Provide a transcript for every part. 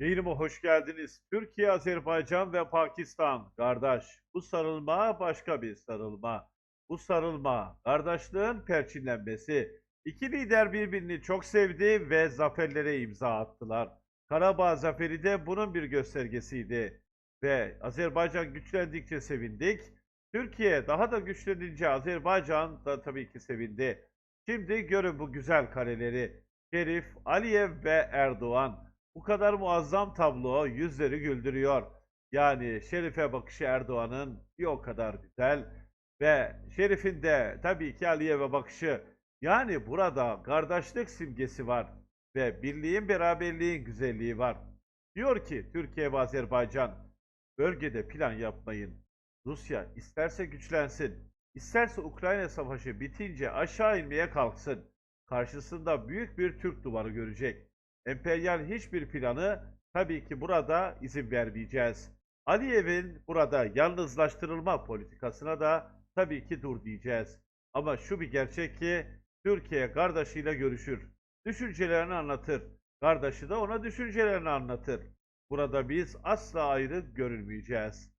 Yayınıma hoş geldiniz. Türkiye, Azerbaycan ve Pakistan kardeş. Bu sarılma başka bir sarılma. Bu sarılma kardeşliğin perçinlenmesi. İki lider birbirini çok sevdi ve zaferlere imza attılar. Karabağ zaferi de bunun bir göstergesiydi. Ve Azerbaycan güçlendikçe sevindik. Türkiye daha da güçlenince Azerbaycan da tabii ki sevindi. Şimdi görün bu güzel kareleri. Şerif, Aliyev ve Erdoğan. Bu kadar muazzam tablo yüzleri güldürüyor. Yani Şerif'e bakışı Erdoğan'ın bir o kadar güzel ve Şerif'in de tabii ki Aliyev'e bakışı. Yani burada kardeşlik simgesi var ve birliğin beraberliğin güzelliği var. Diyor ki Türkiye ve Azerbaycan bölgede plan yapmayın. Rusya isterse güçlensin, isterse Ukrayna savaşı bitince aşağı inmeye kalksın. Karşısında büyük bir Türk duvarı görecek. Emperyal hiçbir planı tabii ki burada izin vermeyeceğiz. Aliyev'in burada yalnızlaştırılma politikasına da tabii ki dur diyeceğiz. Ama şu bir gerçek ki Türkiye kardeşiyle görüşür. Düşüncelerini anlatır. Kardeşi de ona düşüncelerini anlatır. Burada biz asla ayrı görülmeyeceğiz.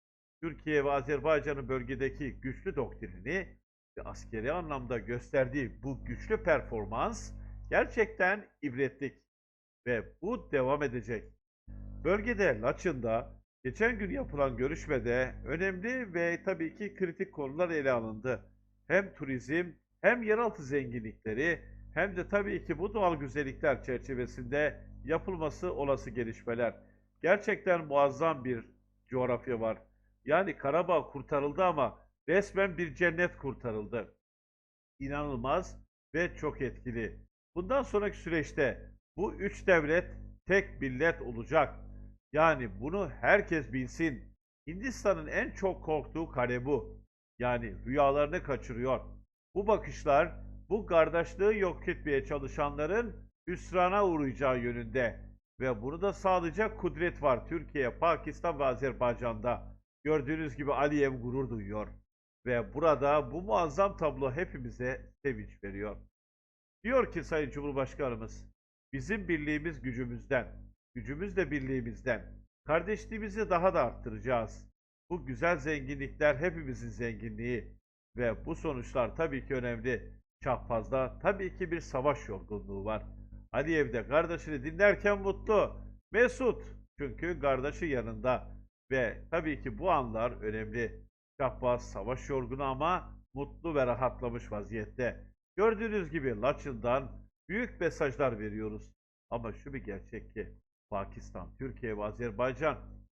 Türkiye ve Azerbaycan'ın bölgedeki güçlü doktrini ve askeri anlamda gösterdiği bu güçlü performans gerçekten ibretlik ve bu devam edecek. Bölgede Laçın'da geçen gün yapılan görüşmede önemli ve tabii ki kritik konular ele alındı. Hem turizm hem yeraltı zenginlikleri hem de tabii ki bu doğal güzellikler çerçevesinde yapılması olası gelişmeler. Gerçekten muazzam bir coğrafya var. Yani Karabağ kurtarıldı ama resmen bir cennet kurtarıldı. İnanılmaz ve çok etkili. Bundan sonraki süreçte bu üç devlet tek millet olacak. Yani bunu herkes bilsin. Hindistan'ın en çok korktuğu kare bu. Yani rüyalarını kaçırıyor. Bu bakışlar bu kardeşliği yok etmeye çalışanların hüsrana uğrayacağı yönünde. Ve bunu da sağlayacak kudret var Türkiye, Pakistan ve Azerbaycan'da. Gördüğünüz gibi Aliyev gurur duyuyor. Ve burada bu muazzam tablo hepimize sevinç veriyor. Diyor ki Sayın Cumhurbaşkanımız, bizim birliğimiz gücümüzden, gücümüz de birliğimizden. Kardeşliğimizi daha da arttıracağız. Bu güzel zenginlikler hepimizin zenginliği ve bu sonuçlar tabii ki önemli. Çok fazla tabii ki bir savaş yorgunluğu var. Aliyev de kardeşini dinlerken mutlu, mesut çünkü kardeşi yanında ve tabii ki bu anlar önemli. Şahbaz savaş yorgunu ama mutlu ve rahatlamış vaziyette. Gördüğünüz gibi Laçın'dan büyük mesajlar veriyoruz. Ama şu bir gerçek ki Pakistan, Türkiye ve Azerbaycan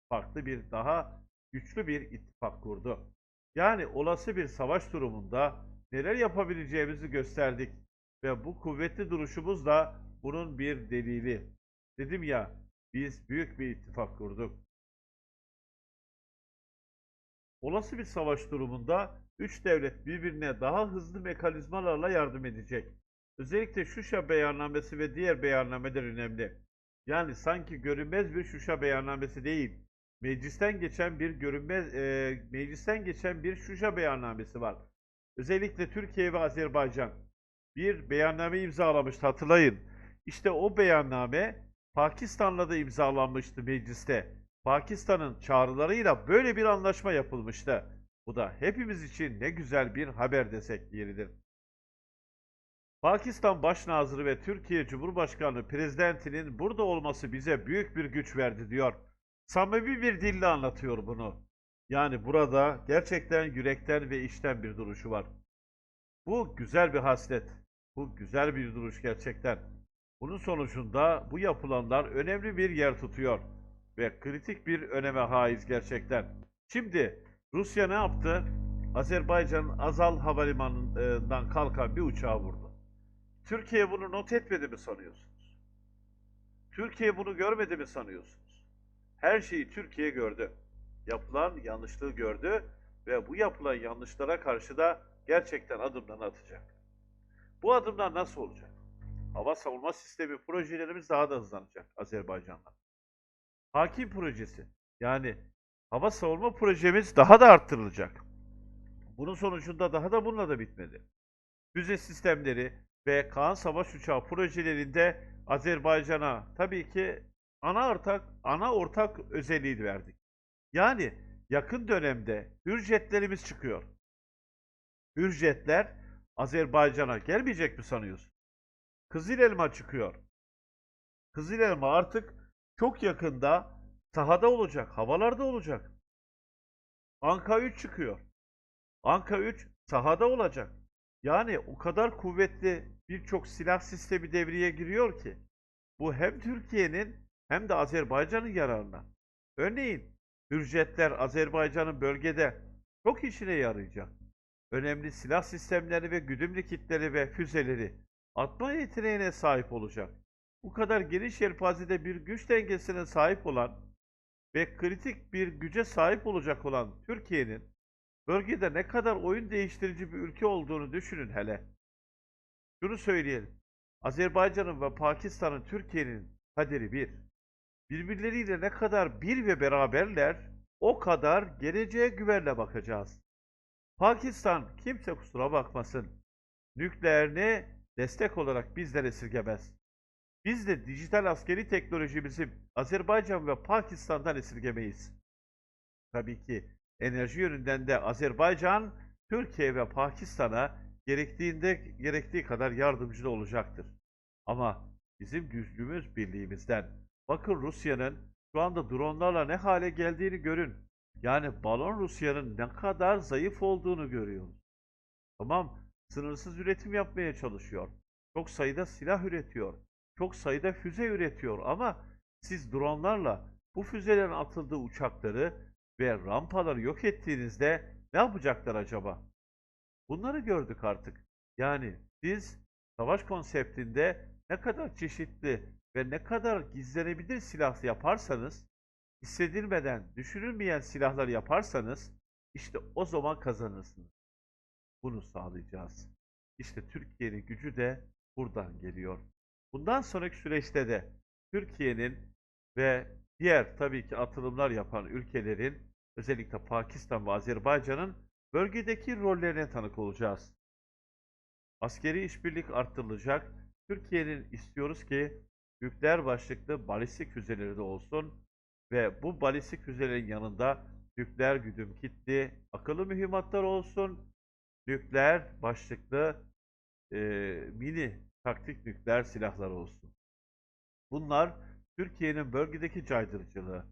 farklı bir daha güçlü bir ittifak kurdu. Yani olası bir savaş durumunda neler yapabileceğimizi gösterdik ve bu kuvvetli duruşumuz da bunun bir delili. Dedim ya biz büyük bir ittifak kurduk. Olası bir savaş durumunda üç devlet birbirine daha hızlı mekanizmalarla yardım edecek. Özellikle Şuşa beyannamesi ve diğer beyannameler önemli. Yani sanki görünmez bir Şuşa beyannamesi değil. Meclisten geçen bir görünmez e, meclisten geçen bir Şuşa beyannamesi var. Özellikle Türkiye ve Azerbaycan bir beyanname imzalamıştı hatırlayın. İşte o beyanname Pakistan'la da imzalanmıştı mecliste. Pakistan'ın çağrılarıyla böyle bir anlaşma yapılmıştı. Bu da hepimiz için ne güzel bir haber desek yeridir. Pakistan Başnazırı ve Türkiye Cumhurbaşkanı Prezidentinin burada olması bize büyük bir güç verdi diyor. Samimi bir dille anlatıyor bunu. Yani burada gerçekten yürekten ve içten bir duruşu var. Bu güzel bir haslet. Bu güzel bir duruş gerçekten. Bunun sonucunda bu yapılanlar önemli bir yer tutuyor ve kritik bir öneme haiz gerçekten. Şimdi Rusya ne yaptı? Azerbaycan'ın Azal Havalimanı'ndan kalkan bir uçağı vurdu. Türkiye bunu not etmedi mi sanıyorsunuz? Türkiye bunu görmedi mi sanıyorsunuz? Her şeyi Türkiye gördü. Yapılan yanlışlığı gördü ve bu yapılan yanlışlara karşı da gerçekten adımlarını atacak. Bu adımlar nasıl olacak? Hava savunma sistemi projelerimiz daha da hızlanacak Azerbaycan'la. Hakim projesi yani hava savunma projemiz daha da arttırılacak. Bunun sonucunda daha da bununla da bitmedi. Füze sistemleri ve Kaan Savaş Uçağı projelerinde Azerbaycan'a tabii ki ana ortak ana ortak özelliği verdik. Yani yakın dönemde hürjetlerimiz çıkıyor. Hürjetler Azerbaycan'a gelmeyecek mi sanıyorsun? Kızıl elma çıkıyor. Kızıl elma artık çok yakında sahada olacak, havalarda olacak. Anka 3 çıkıyor. Anka 3 sahada olacak. Yani o kadar kuvvetli birçok silah sistemi devreye giriyor ki bu hem Türkiye'nin hem de Azerbaycan'ın yararına. Örneğin Hürjetler Azerbaycan'ın bölgede çok işine yarayacak. Önemli silah sistemleri ve güdümlü kitleri ve füzeleri atma yeteneğine sahip olacak. Bu kadar geniş yelpazede bir güç dengesine sahip olan ve kritik bir güce sahip olacak olan Türkiye'nin bölgede ne kadar oyun değiştirici bir ülke olduğunu düşünün hele. Şunu söyleyelim. Azerbaycan'ın ve Pakistan'ın Türkiye'nin kaderi bir. Birbirleriyle ne kadar bir ve beraberler o kadar geleceğe güvenle bakacağız. Pakistan kimse kusura bakmasın. Nükleerini destek olarak bizden esirgemez. Biz de dijital askeri teknolojimizi Azerbaycan ve Pakistan'dan esirgemeyiz. Tabii ki enerji yönünden de Azerbaycan, Türkiye ve Pakistan'a gerektiğinde gerektiği kadar yardımcı olacaktır. Ama bizim gücümüz birliğimizden. Bakın Rusya'nın şu anda dronlarla ne hale geldiğini görün. Yani balon Rusya'nın ne kadar zayıf olduğunu görüyoruz. Tamam, sınırsız üretim yapmaya çalışıyor. Çok sayıda silah üretiyor. Çok sayıda füze üretiyor ama siz dronlarla bu füzelerin atıldığı uçakları ve rampaları yok ettiğinizde ne yapacaklar acaba? Bunları gördük artık. Yani siz savaş konseptinde ne kadar çeşitli ve ne kadar gizlenebilir silah yaparsanız, hissedilmeden, düşünülmeyen silahlar yaparsanız, işte o zaman kazanırsınız. Bunu sağlayacağız. İşte Türkiye'nin gücü de buradan geliyor. Bundan sonraki süreçte de Türkiye'nin ve diğer tabii ki atılımlar yapan ülkelerin özellikle Pakistan ve Azerbaycan'ın bölgedeki rollerine tanık olacağız. Askeri işbirlik arttırılacak. Türkiye'nin istiyoruz ki nükleer başlıklı balistik füzeleri de olsun ve bu balistik füzelerin yanında nükleer güdüm kitli akıllı mühimmatlar olsun. Nükleer başlıklı e, mini taktik nükleer silahlar olsun. Bunlar Türkiye'nin bölgedeki caydırıcılığı.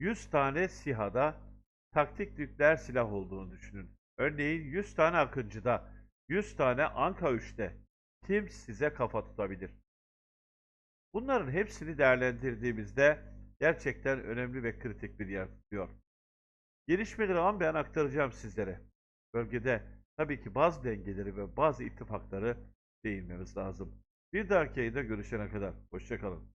100 tane SİHA'da taktik nükleer silah olduğunu düşünün. Örneğin 100 tane Akıncı'da, 100 tane Anka 3'te kim size kafa tutabilir? Bunların hepsini değerlendirdiğimizde gerçekten önemli ve kritik bir yer tutuyor. Gelişmeleri an ben aktaracağım sizlere. Bölgede tabii ki bazı dengeleri ve bazı ittifakları değinmemiz lazım. Bir dahaki yayında görüşene kadar. Hoşçakalın.